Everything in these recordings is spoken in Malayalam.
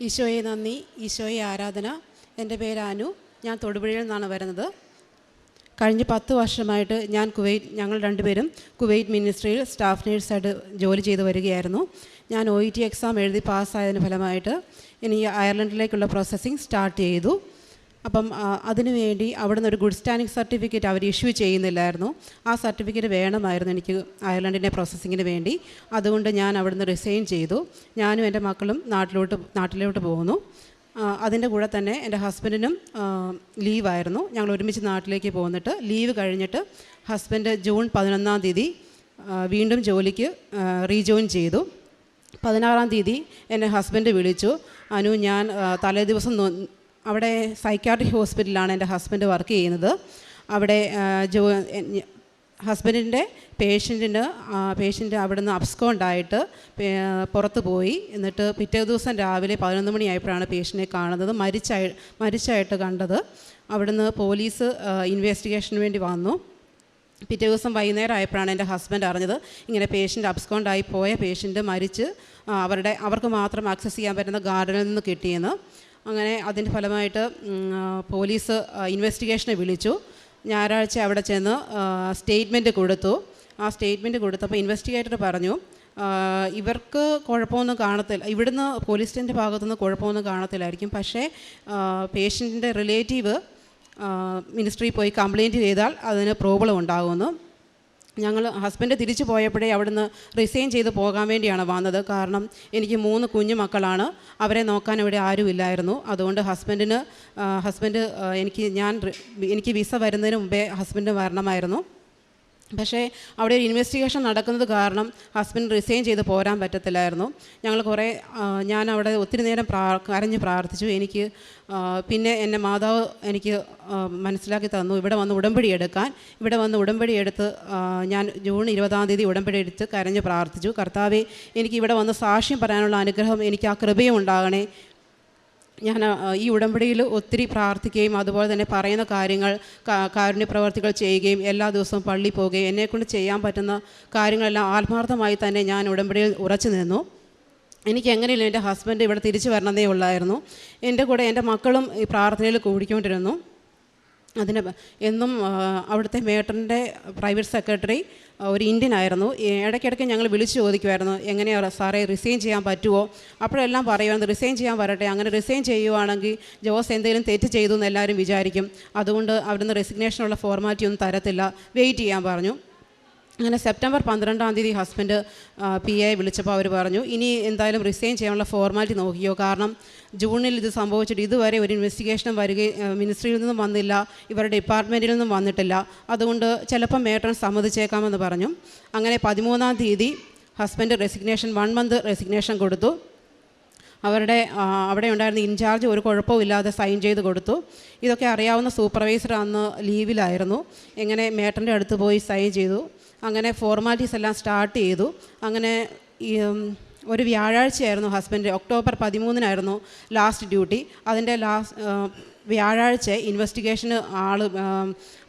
ഈശോയെ നന്ദി ഈശോയെ ആരാധന. എന്റെ പേര് അനു. ഞാൻ തൊടുപുഴയിൽ നിന്നാണ് വരുന്നത്. കഴിഞ്ഞ പത്ത് വർഷമായിട്ട് ഞാൻ കുവൈറ്റ് ഞങ്ങൾ രണ്ടുപേരും കുവൈറ്റ് മിനിസ്ട്രിയിൽ സ്റ്റാഫ് നേഴ്സായിട്ട് ജോലി ചെയ്ത് വരികയായിരുന്നു. ഞാൻ ഒ ഇ ടി എക്സാം എഴുതി പാസ്സായതിന് ഫലമായിട്ട് ഇനി അയർലൻഡിലേക്കുള്ള പ്രോസസ്സിങ് സ്റ്റാർട്ട് ചെയ്തു. അപ്പം അതിനുവേണ്ടി അവിടെ നിന്ന് ഒരു ഗുഡ് സ്റ്റാൻഡിങ് സർട്ടിഫിക്കറ്റ് അവർ ഇഷ്യൂ ചെയ്യുന്നില്ലായിരുന്നു. ആ സർട്ടിഫിക്കറ്റ് വേണമായിരുന്നു എനിക്ക് അയർലൻഡിന്റെ പ്രോസസ്സിങ്ങിന് വേണ്ടി. അതുകൊണ്ട് ഞാൻ അവിടുന്ന് റിസൈൻ ചെയ്തു. ഞാനും എന്റെ മക്കളും നാട്ടിലോട്ട് നാട്ടിലോട്ട് പോകുന്നു. അതിന്റെ കൂടെ തന്നെ എന്റെ ഹസ്ബൻഡിനും ലീവായിരുന്നു ഞങ്ങൾ ഒരുമിച്ച് നാട്ടിലേക്ക് പോന്നിട്ട് ലീവ് കഴിഞ്ഞിട്ട് ഹസ്ബൻഡ് ജൂൺ പതിനൊന്നാം തീയതി വീണ്ടും ജോലിക്ക് റീജോയിൻ ചെയ്തു. പതിനാറാം തീയതി എന്നെ ഹസ്ബൻഡ് വിളിച്ചു. അനു ഞാൻ തലേ ദിവസം അവിടെ സൈക്കാട്രിക് ഹോസ്പിറ്റലിലാണ് എന്റെ ഹസ്ബൻഡ് വർക്ക് ചെയ്യുന്നത്. അവിടെ ജോ ഹസ്ബൻഡിന്റെ പേഷ്യന്റിന് പേഷ്യന്റ് അവിടെ നിന്ന് അബ്സ്കോണ്ടായിട്ട് പുറത്ത് പോയി. എന്നിട്ട് പിറ്റേ ദിവസം രാവിലെ പതിനൊന്ന് മണിയായപ്പോഴാണ് പേഷ്യന്റിനെ കാണുന്നത്. മരിച്ചായി മരിച്ചായിട്ട് കണ്ടത്. അവിടുന്ന് പോലീസ് ഇൻവെസ്റ്റിഗേഷന് വേണ്ടി വന്നു. പിറ്റേ ദിവസം വൈകുന്നേരം ആയപ്പോഴാണ് എന്റെ ഹസ്ബൻഡ് അറിഞ്ഞത്. ഇങ്ങനെ പേഷ്യന്റ് അബ്സ്കോണ്ടായി പോയ പേഷ്യന്റ് മരിച്ച് അവരുടെ അവർക്ക് മാത്രം ആക്സസ് ചെയ്യാൻ പറ്റുന്ന ഗാർഡനിൽ നിന്ന് കിട്ടിയെന്ന്. അങ്ങനെ അതിന്റെ ഫലമായിട്ട് പോലീസ് ഇൻവെസ്റ്റിഗേഷനെ വിളിച്ചു. ഞായറാഴ്ച അവിടെ ചെന്ന് സ്റ്റേറ്റ്മെന്റ് കൊടുത്തു. ആ സ്റ്റേറ്റ്മെന്റ് കൊടുത്തപ്പോൾ ഇൻവെസ്റ്റിഗേറ്റർ പറഞ്ഞു ഇവർക്ക് കുഴപ്പമൊന്നും കാണത്തില്ല ഇവിടുന്ന് പോലീസ് സ്റ്റേഷന്റെ ഭാഗത്തുനിന്ന് കുഴപ്പമൊന്നും കാണത്തില്ലായിരിക്കും. പക്ഷേ പേഷ്യന്റിന്റെ റിലേറ്റീവ് മിനിസ്ട്രിയിൽ പോയി കംപ്ലയിന്റ് ചെയ്താൽ അതിന് പ്രോബ്ലം ഉണ്ടാകുമെന്ന് ഞങ്ങൾ ഹസ്ബൻഡ് തിരിച്ചു പോയപ്പോഴേ അവിടുന്ന് റിസൈൻ ചെയ്ത് പോകാൻ വേണ്ടിയാണ് വന്നത്. കാരണം എനിക്ക് മൂന്ന് കുഞ്ഞു മക്കളാണ്. അവരെ നോക്കാൻ ഇവിടെ ആരുമില്ലായിരുന്നു അതുകൊണ്ട് ഹസ്ബൻഡിന് ഹസ്ബൻഡ് എനിക്ക് ഞാൻ എനിക്ക് വിസ വരുന്നതിന് മുമ്പേ ഹസ്ബൻഡ് വരണമായിരുന്നു പക്ഷേ അവിടെ ഒരു ഇൻവെസ്റ്റിഗേഷൻ നടക്കുന്നത് കാരണം ഹസ്ബൻഡ് റിസൈൻ ചെയ്ത് പോരാൻ പറ്റത്തില്ലായിരുന്നു. ഞങ്ങൾ കുറേ ഞാൻ അവിടെ ഒത്തിരി നേരം പ്രാ കരഞ്ഞ് പ്രാർത്ഥിച്ചു. എനിക്ക് പിന്നെ എന്റെ മാതാവ് എനിക്ക് മനസ്സിലാക്കി തന്നു. ഇവിടെ വന്ന് ഉടമ്പടി എടുക്കാൻ. ഇവിടെ വന്ന് ഉടമ്പടി എടുത്ത് ഞാൻ ജൂൺ ഇരുപതാം തീയതി ഉടമ്പടി എടുത്ത് കരഞ്ഞ് പ്രാർത്ഥിച്ചു. കർത്താവെ എനിക്ക് ഇവിടെ വന്ന് സാക്ഷ്യം പറയാനുള്ള അനുഗ്രഹം എനിക്ക് ആ കൃപയും ഉണ്ടാകണേ. ഞാൻ ഈ ഉടമ്പടിയിൽ ഒത്തിരി പ്രാർത്ഥിക്കുകയും അതുപോലെ തന്നെ പറയുന്ന കാര്യങ്ങൾ കാരുണ്യ പ്രവർത്തികൾ ചെയ്യുകയും എല്ലാ ദിവസവും പള്ളി പോവുകയും എന്നെക്കൊണ്ട് ചെയ്യാൻ പറ്റുന്ന കാര്യങ്ങളെല്ലാം ആത്മാർത്ഥമായി തന്നെ ഞാൻ ഉടമ്പടിയിൽ ഉറച്ചു നിന്നു. എനിക്ക് എങ്ങനെയില്ല എന്റെ ഹസ്ബൻഡ് ഇവിടെ തിരിച്ചു വരണതേ ഉള്ളായിരുന്നു. എന്റെ കൂടെ എന്റെ മക്കളും ഈ പ്രാർത്ഥനയിൽ കൂടിക്കൊണ്ടിരുന്നു. അതിന് എന്നും അവിടുത്തെ മേട്ടറിന്റെ പ്രൈവറ്റ് സെക്രട്ടറി ഒരു ഇന്ത്യൻ ആയിരുന്നു. ഇടയ്ക്കിടയ്ക്ക് ഞങ്ങൾ വിളിച്ചു ചോദിക്കുമായിരുന്നു എങ്ങനെയാണ് സാറേ റിസൈൻ ചെയ്യാൻ പറ്റുമോ അപ്പോഴെല്ലാം പറയുമായിരുന്നു റിസൈൻ ചെയ്യാൻ വരട്ടെ. അങ്ങനെ റിസൈൻ ചെയ്യുവാണെങ്കിൽ ജോസ് എന്തെങ്കിലും തെറ്റ് ചെയ്തു എന്ന് എല്ലാവരും വിചാരിക്കും. അതുകൊണ്ട് അവിടുന്ന് റെസിഗ്നേഷനുള്ള ഫോർമാറ്റി ഒന്നും തരത്തില്ല. വെയിറ്റ് ചെയ്യാൻ പറഞ്ഞു. അങ്ങനെ സെപ്റ്റംബർ പന്ത്രണ്ടാം തീയതി ഹസ്ബൻഡ് പി എ വിളിച്ചപ്പോൾ അവർ പറഞ്ഞു ഇനി എന്തായാലും റിസൈൻ ചെയ്യാനുള്ള ഫോർമാലിറ്റി നോക്കിയോ കാരണം ജൂണിൽ ഇത് സംഭവിച്ചിട്ട് ഇതുവരെ ഒരു ഇൻവെസ്റ്റിഗേഷനും വരികയും മിനിസ്ട്രിയിൽ നിന്നും വന്നില്ല ഇവരുടെ ഡിപ്പാർട്ട്മെന്റിൽ നിന്നും വന്നിട്ടില്ല. അതുകൊണ്ട് ചിലപ്പം മേട്ടൺ സമ്മതിച്ചേക്കാമെന്ന് പറഞ്ഞു. അങ്ങനെ പതിമൂന്നാം തീയതി husband resignation one month resignation കൊടുത്തു. അവരുടെ അവിടെ ഉണ്ടായിരുന്ന ഇൻചാർജ് ഒരു കുഴപ്പമില്ലാതെ സൈൻ ചെയ്ത് കൊടുത്തു. ഇതൊക്കെ അറിയാവുന്ന സൂപ്പർവൈസർ അന്ന് ലീവിലായിരുന്നു എങ്ങനെ മേട്ടന്റെ അടുത്ത് പോയി സൈൻ ചെയ്തു. അങ്ങനെ ഫോർമാലിറ്റീസ് എല്ലാം സ്റ്റാർട്ട് ചെയ്തു. അങ്ങനെ ഒരു വ്യാഴാഴ്ചയായിരുന്നു ഹസ്ബൻഡ് ഒക്ടോബർ പതിമൂന്നിനായിരുന്നു ലാസ്റ്റ് ഡ്യൂട്ടി അതിന്റെ ലാസ്റ്റ് വ്യാഴാഴ്ച ഇൻവെസ്റ്റിഗേഷന് ആൾ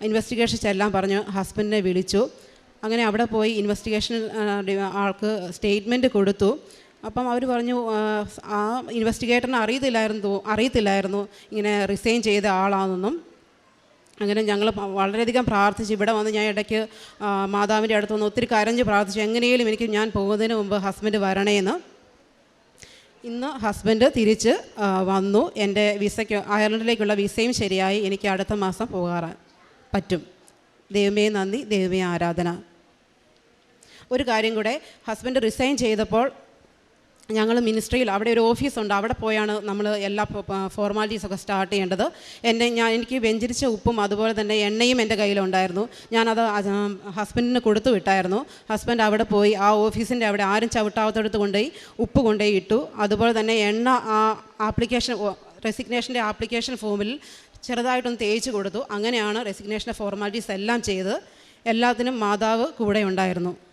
ഇൻവെസ്റ്റിഗേഷൻ ചെല്ലാൻ പറഞ്ഞു ഹസ്ബൻഡിനെ വിളിച്ചു. അങ്ങനെ അവിടെ പോയി ഇൻവെസ്റ്റിഗേഷൻ ആൾക്ക് സ്റ്റേറ്റ്മെന്റ് കൊടുത്തു. അപ്പം അവർ പറഞ്ഞു ആ, ഇൻവെസ്റ്റിഗേറ്ററിനെ അറിയത്തില്ലായിരുന്നു അറിയത്തില്ലായിരുന്നു ഇങ്ങനെ റിസൈൻ ചെയ്ത ആളാണെന്നും. അങ്ങനെ ഞങ്ങൾ വളരെയധികം പ്രാർത്ഥിച്ച് ഇവിടെ വന്ന് ഞാൻ ഇടയ്ക്ക് മാതാവിന്റെ അടുത്ത് വന്ന് ഒത്തിരി കരഞ്ഞ് പ്രാർത്ഥിച്ചു എങ്ങനെയും എനിക്ക് ഞാൻ പോകുന്നതിന് മുമ്പ് ഹസ്ബൻഡ് വരണേന്ന്. ഇന്ന് ഹസ്ബൻഡ് തിരിച്ച് വന്നു. എന്റെ വിസയ്ക്ക് അയർലൻഡിലേക്കുള്ള വിസയും ശരിയായി. എനിക്ക് അടുത്ത മാസം പോകാറ പറ്റും. ദൈവമേ നന്ദി ദൈവമേ ആരാധന. ഒരു കാര്യം കൂടെ ഹസ്ബൻഡ് റിസൈൻ ചെയ്തപ്പോൾ ഞങ്ങൾ മിനിസ്ട്രിയിൽ അവിടെ ഒരു ഓഫീസുണ്ട് അവിടെ പോയാണ് നമ്മൾ എല്ലാ ഫോർമാലിറ്റീസൊക്കെ സ്റ്റാർട്ട് ചെയ്യേണ്ടത്. എന്റെ ഞാൻ എനിക്ക് വെഞ്ചരിച്ച ഉപ്പും അതുപോലെ തന്നെ എണ്ണയും എന്റെ കയ്യിലുണ്ടായിരുന്നു. ഞാനത് ഹസ്ബൻഡിന് കൊടുത്തു വിട്ടായിരുന്നു. ഹസ്ബൻഡ് അവിടെ പോയി ആ ഓഫീസിന്റെ അവിടെ ആരും ചവിട്ടാവത്തെടുത്ത് കൊണ്ടുപോയി ഉപ്പ് കൊണ്ടുപോയി ഇട്ടു. അതുപോലെ തന്നെ എണ്ണ ആ ആപ്ലിക്കേഷൻ റെസിഗ്നേഷന്റെ ആപ്ലിക്കേഷൻ ഫോമിൽ ചെറുതായിട്ടൊന്ന് തേച്ച് കൊടുത്തു. അങ്ങനെയാണ് റെസിഗ്നേഷന്റെ ഫോർമാലിറ്റീസ് എല്ലാം ചെയ്ത്. എല്ലാത്തിനും മാതാവ് കൂടെ ഉണ്ടായിരുന്നു.